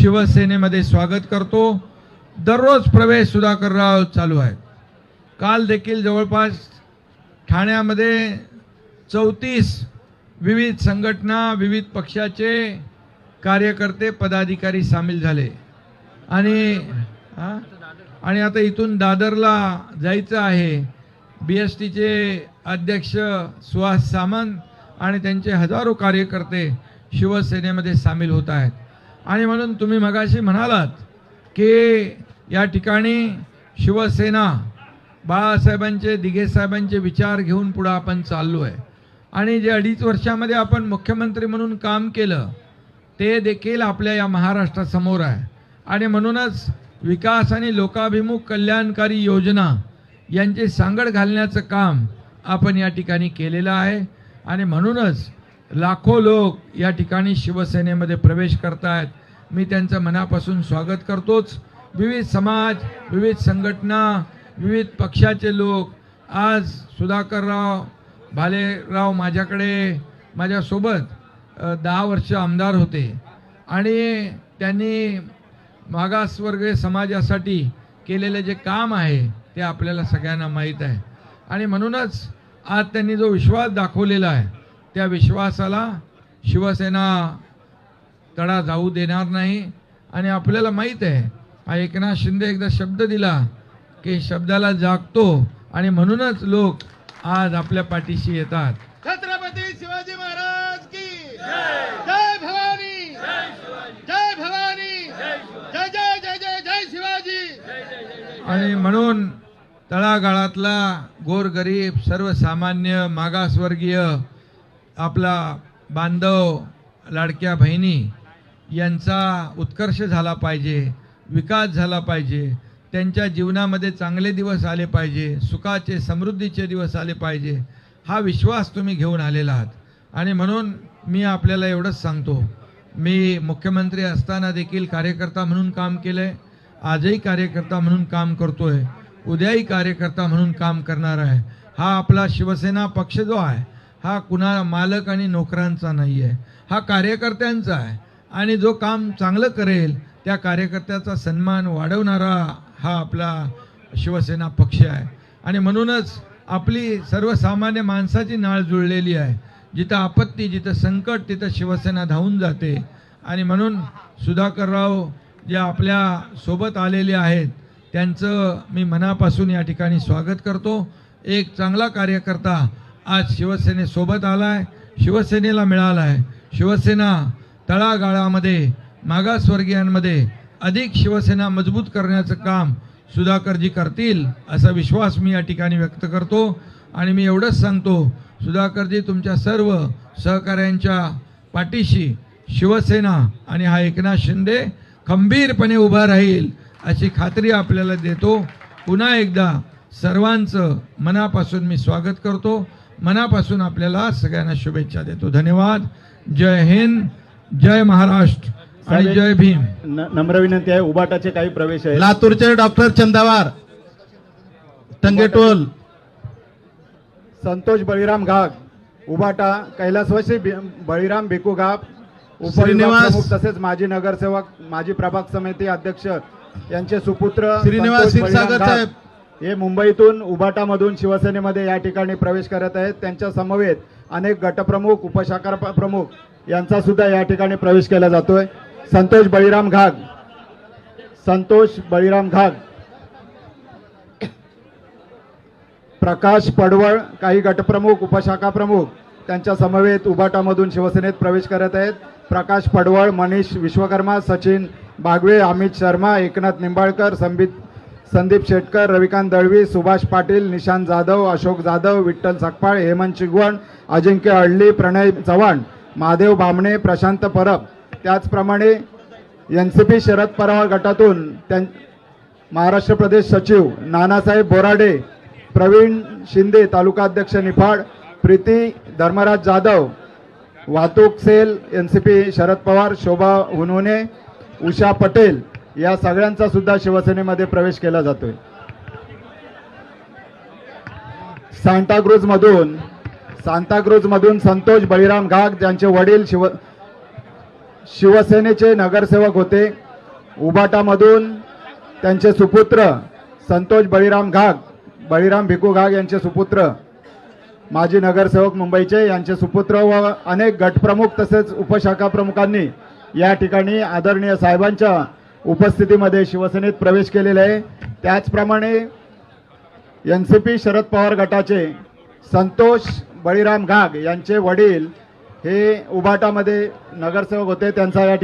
शिवसेनेमध्ये स्वागत करतो. दररोज प्रवेश सुधाकरराव चालू आहेत काल देखील जवळपास ठाण्यामध्ये चौतीस विविध संघटना विविध पक्षाचे कार्यकर्ते पदाधिकारी सामील झाले. आणि आणि आता इथून दादरला जायचं आहे. बी एस टीचे अध्यक्ष सुहास सामंत आणि त्यांचे हजारो कार्यकर्ते शिवसेनेमध्ये सामील होत आहेत. आणि म्हणून तुम्ही मगाशी म्हणालात की या ठिकाणी शिवसेना बाळासाहेबांचे दिघेसाहेबांचे विचार घेऊन पुढं आपण चाललो आहे आणि जे अडीच वर्षामध्ये आपण मुख्यमंत्री म्हणून काम केलं ते देखील आपल्या या महाराष्ट्रासमोर आहे. आणि म्हणूनच विकास आणि लोकाभिमुख कल्याणकारी योजना यांची सांगड घालण्याचं काम आपण या ठिकाणी केलेलं आहे. आणि म्हणूनच लाखो लोक या ठिकाणी शिवसेनेमध्ये प्रवेश करत आहेत मी त्यांचं मनापासून स्वागत करतोच. विविध समाज विविध संघटना विविध पक्षाचे लोक आज सुधाकरराव भालेराव माझ्याकडे माझ्यासोबत दहा वर्ष आमदार होते. आणि त्यांनी मागासवर्गीय समाजासाठी केलेले जे काम आहे ते आपल्याला सगळ्यांना माहीत आहे. आणि म्हणूनच आज त्यांनी जो विश्वास दाखवलेला आहे त्या विश्वासाला शिवसेना तडा जाऊ देणार नाही. आणि आपल्याला माहीत आहे हा एकनाथ शिंदे एकदा शब्द दिला की शब्दाला जागतो आणि म्हणूनच लोक आज आपल्या पाठीशी येतात. छत्रपती शिवाजी महाराज की जय भवानी! जय भवानी! जय जय जय जय जय शिवाजी! आणि म्हणून तळागाळातला गोरगरीब सर्वसामान्य मागासवर्गीय आपला बांधव लाडक्या बहिणी यांचा उत्कर्ष झाला पाहिजे विकास झाला पाहिजे त्यांच्या जीवनामध्ये चांगले दिवस आले पाहिजे सुखाचे समृद्धीचे दिवस आले पाहिजे हा विश्वास तुम्ही घेऊन आलेला आहात. आणि म्हणून मी आपल्याला एवढंच सांगतो मी मुख्यमंत्री असताना देखील कार्यकर्ता म्हणून काम केलं आहे आजही कार्यकर्ता म्हणून काम करतो आहे उद्याही कार्यकर्ता म्हणून काम करणार आहे. हा आपला शिवसेना पक्ष जो आहे हा कुणा मालक आणि नोकरांचा नाही आहे हा कार्यकर्त्यांचा आहे. आणि जो काम चांगलं करेल त्या कार्यकर्त्याचा सन्मान वाढवणारा हा आपला शिवसेना पक्ष आहे. आणि म्हणूनच आपली सर्वसामान्य माणसाची नाळ जुळलेली आहे. जिथं आपत्ती जिथं संकट तिथं शिवसेना धावून जाते. आणि म्हणून सुधाकरराव जे आपल्यासोबत आलेले आहेत त्यांचं मी मनापासून या ठिकाणी स्वागत करतो. एक चांगला कार्यकर्ता आज शिवसेनेसोबत आला आहे शिवसेनेला मिळाला आहे शिवसेना तळागाळामध्ये मागासवर्गीयांमध्ये अधिक शिवसेना मजबूत करण्याचं काम सुधाकरजी करतील असा विश्वास मी या ठिकाणी व्यक्त करतो. आणि मी एवढंच सांगतो सुधाकरजी तुमच्या सर्व सहकाऱ्यांच्या पाठीशी शिवसेना आणि हा एकनाथ शिंदे खंबीरपणे उभा राहील अशी खात्री आपल्याला देतो. पुन्हा एकदा सर्वांचं मनापासून मी स्वागत करतो. मनापासून आपल्याला सगळ्यांना शुभेच्छा देतो. धन्यवाद. जय हिंद. जय महाराष्ट्र आणि जय भीम नम्र विनंती आहे उबाटाचे काही प्रवेश आहेत लातूरचे डॉक्टर चंदावार टंगेटोल संतोष बळीराम घाग उबाटा कैलासवासी बळीराम भिकू श्रीनिवास. उपप्रमुख तसेच माजी नगरसेवक माजी प्रभाग समिती अध्यक्ष यांचे सुपुत्र श्रीनिवास क्षीरसागर साहेब. हे मुंबईतून उबाटामधून शिवसेनेमध्ये या ठिकाणी प्रवेश करत आहेत त्यांच्या समवेत अनेक गटप्रमुख उपशाखा प्रमुख यांचा सुद्धा या ठिकाणी प्रवेश केला जातोय. संतोष बळीराम घाग. संतोष बळीराम घाग. प्रकाश पडवळ काही गटप्रमुख उपशाखा प्रमुख त्यांच्या समवेत उबाटामधून शिवसेनेत प्रवेश करत आहेत. प्रकाश पडवळ मनीष विश्वकर्मा सचिन बागवे अमित शर्मा एकनाथ निंबाळकर संबित संदीप शेटकर रविकांत दळवी सुभाष पाटील निशांत जाधव अशोक जाधव विठ्ठल सकपाळ हेमंत चिगवण अजिंक्य अडली प्रणय चव्हाण महादेव बामणे प्रशांत परब. त्याचप्रमाणे N C P Sharad Pawar गटातून त्यां महाराष्ट्र प्रदेश सचिव नानासाहेब बोराडे प्रवीण शिंदे तालुका अध्यक्ष निफाड प्रीती धर्मराज जाधव वाहतूक cell N C P Sharad Pawar Shobha Hunhune Usha Patel या सगळ्यांचा सुद्धा शिवसेनेमध्ये प्रवेश केला जातोय. सांताक्रूज मधून सांताक्रूज मधून संतोष बळीराम घाग ज्यांचे वडील शिव शिवसेनेचे नगरसेवक होते. उबाटामधून त्यांचे सुपुत्र संतोष बळीराम घाग बळीराम भिकू घाग यांचे सुपुत्र माजी नगरसेवक मुंबईचे यांचे सुपुत्र व अनेक गटप्रमुख तसेच उपशाखा प्रमुखांनी या ठिकाणी आदरणीय साहेबांच्या उपस्थितीमध्ये शिवसेनेत प्रवेश केलेला आहे. त्याचप्रमाणे N C P Sharad Pawar गटाचे संतोष बळीराम घाग यांचे वडील हे उबाटामध्ये नगरसेवक होते त्यांचा या ठिकाणी